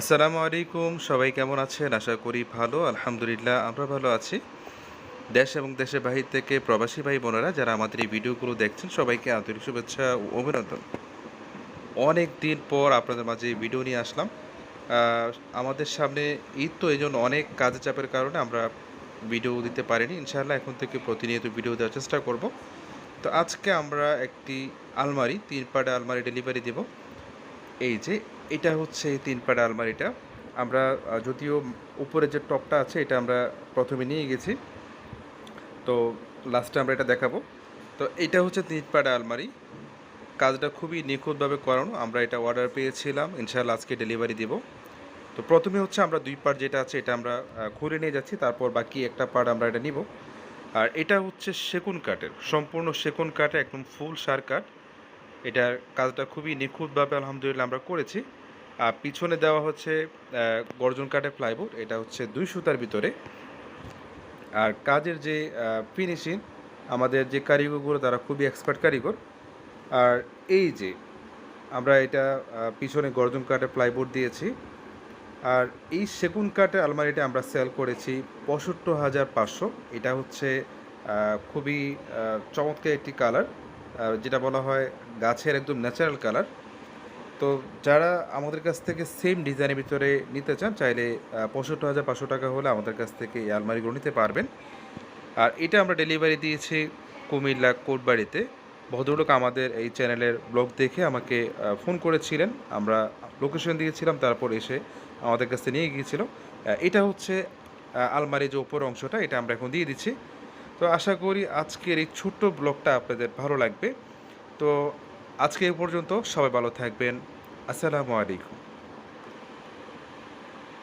আসসালামু আলাইকুম, সবাই কেমন আছেন? আশা করি ভালো, আলহামদুলিল্লাহ, আমরা ভালো আছি। দেশ এবং দেশের বাহির থেকে প্রবাসী ভাই বোনেরা যারা আমাদের এই ভিডিওগুলো দেখছেন, সবাইকে আন্তরিক শুভেচ্ছা ও অভিনন্দন। অনেক দিন পর আপনাদের মাঝে ভিডিও নিয়ে আসলাম। আমাদের সামনে ঈদ তো এই জন্য অনেক কাজের চাপের কারণে আমরা ভিডিও দিতে পারিনি। ইনশাআল্লাহ এখন থেকে প্রতিনিয়ত ভিডিও দেওয়ার চেষ্টা করব। তো আজকে আমরা একটি আলমারি, তিন পাড়ে আলমারি ডেলিভারি দেব। এই যে এটা হচ্ছে এই তিন পাড়া আলমারিটা। আমরা যদিও উপরে যে টপটা আছে, এটা আমরা প্রথমে নিয়ে গেছি। তো লাস্টে আমরা এটা দেখাবো। তো এটা হচ্ছে তিন পাড়া আলমারি। কাজটা খুবই নিখুঁতভাবে করানো। আমরা এটা অর্ডার পেয়েছিলাম। ইনশাআল্লাহ আজকে ডেলিভারি দেব। তো প্রথমে হচ্ছে আমরা দুই পার্ট যেটা আছে, এটা আমরা খুলে নিয়ে যাচ্ছি। তারপর বাকি একটা পার্ট আমরা এটা নিব। আর এটা হচ্ছে সেগুন কাঠের। সম্পূর্ণ সেগুন কাঠে, একদম ফুল সার কাঠ। এটার কাজটা খুবই নিখুঁতভাবে আলহামদুলিল্লাহ আমরা করেছি। আর পিছনে দেওয়া হচ্ছে গর্জন কাঠের প্লাইবোর্ড এটা হচ্ছে দুই সুতার ভিতরে। আর কাজের যে ফিনিশিং আমাদের যে কারিগরগুলো, তারা খুবই এক্সপার্ট কারিগর। আর এই যে, আমরা এটা পিছনে গর্জন কাঠের প্লাইবোর্ড দিয়েছি। আর এই সেগুন কাঠের আলমারিটা আমরা সেল করেছি পঁয়ষট্টি হাজার পাঁচশো। এটা হচ্ছে খুবই চমৎকার একটি কালার যেটা বলা হয় গাছের একদম ন্যাচারাল কালার তো যারা আমাদের কাছ থেকে সেম ডিজাইনের ভিতরে নিতে চান, চাইলে পঁয়ষট্টি হাজার পাঁচশো টাকা হলে আমাদের কাছ থেকে এই আলমারিগুলো নিতে পারবেন। আর এটা আমরা ডেলিভারি দিয়েছি কুমিল্লা কোটবাড়িতে। ভদ্রলোক আমাদের এই চ্যানেলের ব্লগ দেখে আমাকে ফোন করেছিলেন। আমরা লোকেশন দিয়েছিলাম, তারপর এসে আমাদের কাছে নিয়ে গিয়েছিল। এটা হচ্ছে আলমারি যে ওপর অংশটা, এটা আমরা এখন দিয়ে দিচ্ছি। তো আশা করি আজকের এই ছোট্ট ব্লগটা আপনাদের ভালো লাগবে। তো আজকে এ পর্যন্ত সবাই ভালো থাকবেন। আসসালামু আলাইকুম।